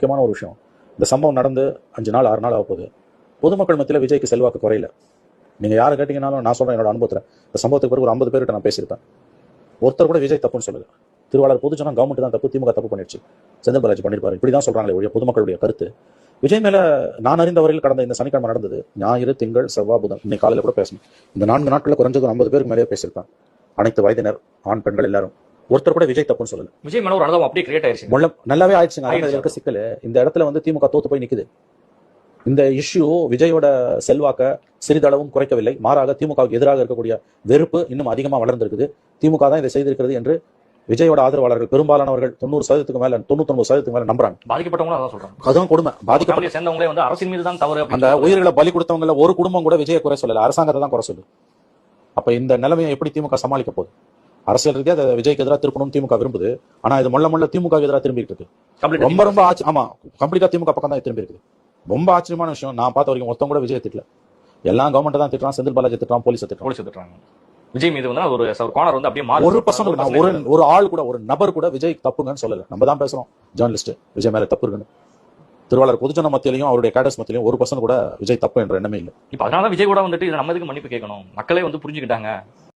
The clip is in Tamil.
முக்கியமான ஒரு விஷயம். இந்த சம்பவம் நடந்து அஞ்சு நாள் ஆறு நாள் ஆக போகுது. பொதுமக்கள் மத்தியில் விஜய்க்கு செல்வாக்கு குறையல. நீங்க யாரை கேட்டீங்கன்னாலும் நான் சொல்றேன் என்னோட அனுபவத்தில் இந்த சம்பவத்துக்கு பிறகு ஒரு ஐம்பது பேர்கிட்ட நான் பேசியிருப்பேன். ஒருத்தர் கூட விஜய் தப்புன்னு சொல்லுது திருவாளர் பொதுஜனம் கவர்மெண்ட் தான் தப்பு திமுக தப்பு பண்ணிடுச்சு. செந்தில் பாலாஜி பண்ணிருப்பாரு இப்படி தான் சொல்றாங்களே ஒழிய பொதுமக்களுடைய கருத்து. விஜய் மேல நான் அறிந்த வரையில் கடந்த இந்த சனிக்கிழமை நடந்தது. ஞாயிறு திங்கள் செவ்வாய் புதன் இன்னைக்கு காலையில் கூட பேசணும். இந்த நான்கு நாட்களில் குறைஞ்சது ஒரு ஐம்பது பேருக்கு மேலே பேசியிருப்பேன். அனைத்து வயதினர் ஆண் பெண்கள் எல்லாரும். ஒருத்தர் கூட விஜய் தப்புன்னு சொல்லல. விஜய் மேல ஒரு அனுபவம் அப்படியே கிரியேட் ஆயிருச்சு. நல்லாவே ஆயிடுச்சுங்க. இருக்க சிக்கல் இந்த இடத்துல வந்து திமுக தோத்து போய் நிக்குது. இந்த இஷ்யூ விஜயோட செல்வாக்க சிறிதளவும் குறைக்கவில்லை. மாறாக திமுகவுக்கு எதிராக இருக்கக்கூடிய வெறுப்பு இன்னும் அதிகமா வளர்ந்திருக்குது. திமுக தான் இதை செய்திருக்கிறது என்று விஜயோட ஆதரவாளர்கள் பெரும்பாலானவர்கள் தொண்ணூறு சதவீதத்துக்கு மேல தொண்ணூத்தொன்பது சதவீதத்துக்கு மேல நம்புறாங்க. பாதிக்கப்பட்டவங்களும் அதான் சொல்றாங்க. அதுவும் கொடுமை. பாதிக்கப்பட்ட சேர்ந்தவங்களே வந்து அரசின் மீது தான் தவறு அந்த உயிர்களை பலி கொடுத்தவங்கள ஒரு குடும்பம் கூட விஜய குறை சொல்லல. அரசாங்கத்தை தான் குறை சொல்லு அப்ப இந்த நிலைமையை எப்படி திமுக சமாளிக்க போகுது? அரசியல் ரீதியா அதை விஜய்க்கு எதிராக திருப்பணும்னு திமுக விரும்புது. ஆனா இது மொள்ள மொள்ள திமுக எதிராக திரும்பிட்டு இருக்கு. ரொம்ப ரொம்ப ஆச்சு ஆமா கம்ப்ளீட்டா திமுக பக்கம் தான் திரும்பி இருக்குது ரொம்ப ஆச்சரியமான விஷயம். நான் பார்த்த வரைக்கும் மொத்தம் கூட விஜய் திட்டல. எல்லாம் கவர்மெண்ட் தான் திட்டுறான் செந்தில் பாலாஜி திட்டுறான் போலீஸ் திட்டுறான். போலீஸ் திட்டுறாங்க. விஜய் மீது வந்து ஒரு கார்னர் வந்து அப்படியே மாறி ஒரு பர்சன்ட் நான் ஒரு ஒரு ஆள் கூட ஒரு நபர் கூட விஜய் தப்புங்கன்னு சொல்லல. நம்ம தான் பேசுறோம் ஜேர்னலிஸ்ட் விஜய் மேல தப்பு இருக்குன்னு திருவாளர் பொதுஜன மத்தியிலையும் அவருடைய கேடஸ் மத்தியிலையும் ஒரு பர்சன்ட் கூட விஜய் தப்பு என்ற எண்ணமே இல்லை. இப்ப அதனால விஜய் கூட வந்துட்டு இதை நம்ம எதுக்கு மன்னிப்பு கேட்கணும்? மக்களே வந்து புரிஞ்சுக்கிட்டாங்க.